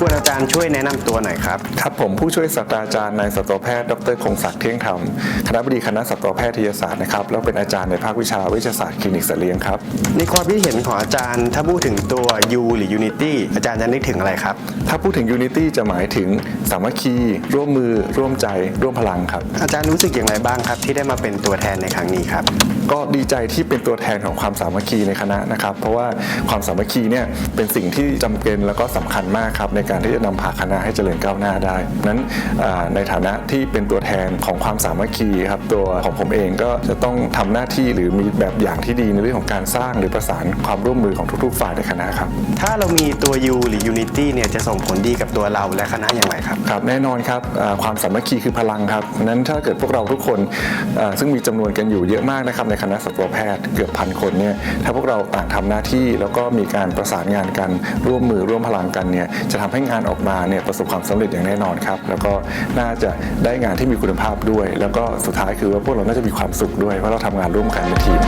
กวนอาจารย์ช่วยแนะนำตัวหน่อยครับ ครับผมผู้ช่วยศาสตราจารย์นายสัตวแพทย์ดรคงศักดิ์เที่ยงธรรมคณะบดีคณะสัตวแพทยศาสตร์นะครับแล้วเป็นอาจารย์ในภาควิชาวิทยาศาสตร์คลินิกสัตว์เลี้ยงครับในความคิดเห็นของอาจารย์ ถ้าพูดถึงตัว U หรือ Unity อาจารย์จะนึกถึงอะไรครับ ถ้าพูดถึง Unity จะหมายถึงสามัคคี ร่วมมือ ร่วมใจ ร่วมพลังครับ อาจารย์รู้สึกอย่างไรบ้างครับ ที่ได้มาเป็นตัวแทนในครั้งนี้ครับก็ดีใจที่เป็นตัวแทนของความสามัคคีในคณะนะครับ เพราะว่าความสามัคคีเนี่ยเป็นสิ่งที่จำเป็นแล้วก็สำคัญมากครับในการที่จะนำพาคณะให้เจริญก้าวหน้าได้นั้นอ่าในฐานะที่เป็นตัวแทนของความสามัคคีครับตัวของผมเองก็จะต้องทำหน้าที่หรือมีแบบอย่างที่ดีในเรื่องของการสร้างหรือประสานความร่วมมือของทุกๆ ฝ่ายในคณะครับ ถ้าเรามีตัว U หรือ Unity เนี่ยจะส่งผลดีกับตัวเราและคณะอย่างไรครับครับ แน่นอนครับอ่าความสามัคคีคือพลังครับนั้นถ้าเกิดพวกเราทุกคนอ่าซึ่งมีจำนวนกันอยู่เยอะมากนะครับในคณะสัตวแพทย์เกือบพันคนเนี่ยถ้าพวกเราต่างทำหน้าที่แล้วก็มีการประสานงานกันร่วมมือร่วมพลังกันเนี่ยจะทำใให้งานออกมาเนี่ยประสบความสำเร็จอย่างแน่นอนครับ แล้วก็น่าจะได้งานที่มีคุณภาพด้วย แล้วก็สุดท้ายคือว่าพวกเราน่าจะมีความสุขด้วยเพราะเราทำงานร่วมกันเป็นทีม